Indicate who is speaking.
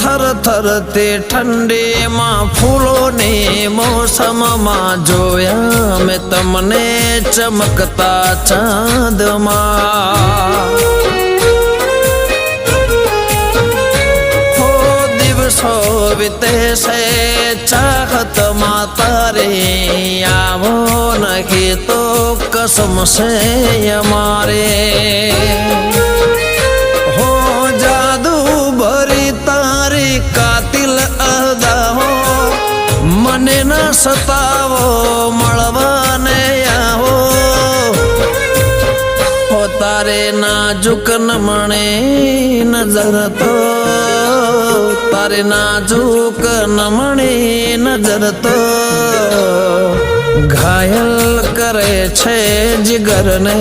Speaker 1: થરથરતી ઠંડીમાં ફૂલોની મોસમમાં જોયા મેં તમને ચમકતા ચાંદમાં. હો દિવસો વિતે છે ચાહતમાં તારી આવો નહીં તો કસમ છે અમારે. કાતિલ અદાહો મને ન સતાવો, મળવાને આવો. હો તારે નાજુક મણે નજર તો તારે નાજુક મણે નજર તો ઘાયલ કરે છે જીગરને.